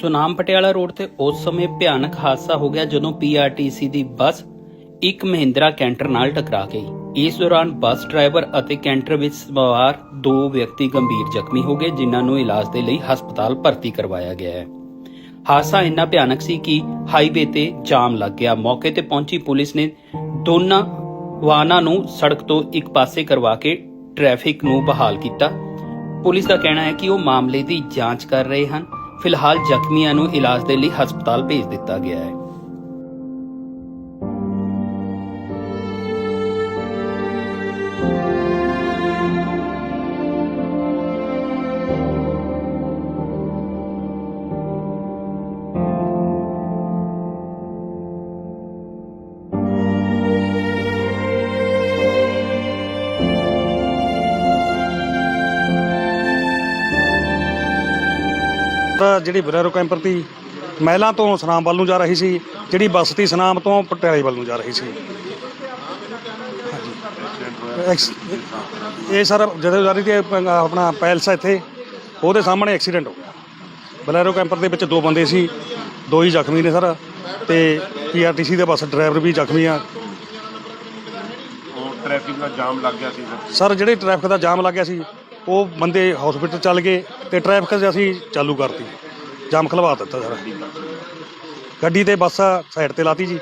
Sunam Patiala road ਤੇ ਉਸ ਸਮੇਂ ਭਿਆਨਕ ਹਾਦਸਾ ਹੋ ਗਿਆ ਜਦੋਂ ਪੀਆਰਟੀਸੀ ਦੀ ਬੱਸ ਇੱਕ ਮਹਿੰਦਰਾ ਕੈਂਟਰ ਨਾਲ ਟਕਰਾ ਗਈ। ਇਸ ਦੌਰਾਨ ਬੱਸ ਡਰਾਈਵਰ ਅਤੇ ਕੈਂਟਰ ਵਿੱਚ ਸਵਾਰ ਦੋ ਵਿਅਕਤੀ ਗੰਭੀਰ ਜ਼ਖਮੀ ਹੋ ਗਏ, ਜਿਨ੍ਹਾਂ ਨੂੰ ਇਲਾਜ ਦੇ ਲਈ ਹਸਪਤਾਲ ਭਰਤੀ ਕਰਵਾਇਆ ਗਿਆ ਹੈ। ਹਾਦਸਾ ਇੰਨਾ ਭਿਆਨਕ ਸੀ ਕਿ ਹਾਈਵੇ ਤੇ ਜਾਮ ਲੱਗ ਗਿਆ। ਮੌਕੇ ਤੇ ਪਹੁੰਚੀ ਪੁਲਿਸ ਨੇ ਦੋਨਾਂ ਵਾਹਨਾਂ ਨੂੰ ਸੜਕ ਤੋਂ ਇੱਕ ਪਾਸੇ ਕਰਵਾ ਕੇ ਟ੍ਰੈਫਿਕ ਨੂੰ ਬਹਾਲ ਕੀਤਾ। ਪੁਲਿਸ ਦਾ ਕਹਿਣਾ ਹੈ ਕਿ ਉਹ ਮਾਮਲੇ ਦੀ ਜਾਂਚ ਕਰ ਰਹੇ ਹਨ। ਫਿਲਹਾਲ ਜ਼ਖਮੀਆਂ ਨੂੰ ਇਲਾਜ ਦੇ ਲਈ ਹਸਪਤਾਲ ਭੇਜ ਦਿੱਤਾ ਗਿਆ ਹੈ। ਜਿਹੜੀ ਬਰੇਰੋ ਕੈਂਪਰ ਦੀ ਮਹਿਲਾਂ ਤੋਂ ਸਨਾਮ ਵੱਲ ਨੂੰ ਜਾ ਰਹੀ ਸੀ ਜਿਹੜੀ ਬੱਸ ਤੀ ਸਨਾਮ ਤੋਂ ਪਟਿਆਲੇ ਵੱਲ ਨੂੰ ਜਾ ਰਹੀ ਸੀ। ਐਕਸ- ਇਹ ਸਰ ਜਦੋਂ ਜਾ ਰਹੀ ਸੀ ਆਪਣਾ ਪੈਲਸ ਹੈ ਇੱਥੇ ਉਹਦੇ ਸਾਹਮਣੇ ਐਕਸੀਡੈਂਟ ਹੋ ਗਿਆ। ਬਲੈਰੋ ਕੈਂਪਰ ਦੇ ਵਿੱਚ ਦੋ ਬੰਦੇ ਸੀ ਦੋ ਹੀ ਜ਼ਖਮੀ ਨੇ ਸਰ ਤੇ ਪੀਆਰਟੀਸੀ ਦੇ ਬੱਸ ਡਰਾਈਵਰ ਵੀ ਜ਼ਖਮੀ ਆ। ਉਹ ਟ੍ਰੈਫਿਕ ਦਾ ਜਾਮ ਲੱਗ ਗਿਆ ਸੀ ਫਿਰ। ਸਰ ਜਿਹੜੇ ਟ੍ਰੈਫਿਕ ਦਾ ਜਾਮ ਲੱਗਿਆ ਸੀ ਉਹ ਬੰਦੇ ਹਸਪੀਟਲ ਚੱਲ ਗਏ ਤੇ ਟ੍ਰੈਫਿਕ ਅਸੀਂ ਚਾਲੂ ਕਰਤੀ। ਜਾਮ ਖਲਵਾ ਦਿੱਤਾ ਸਰ। ਗੱਡੀ ਤੇ ਬੱਸ ਸਾਈਡ ਤੇ ਲਾਤੀ ਜੀ।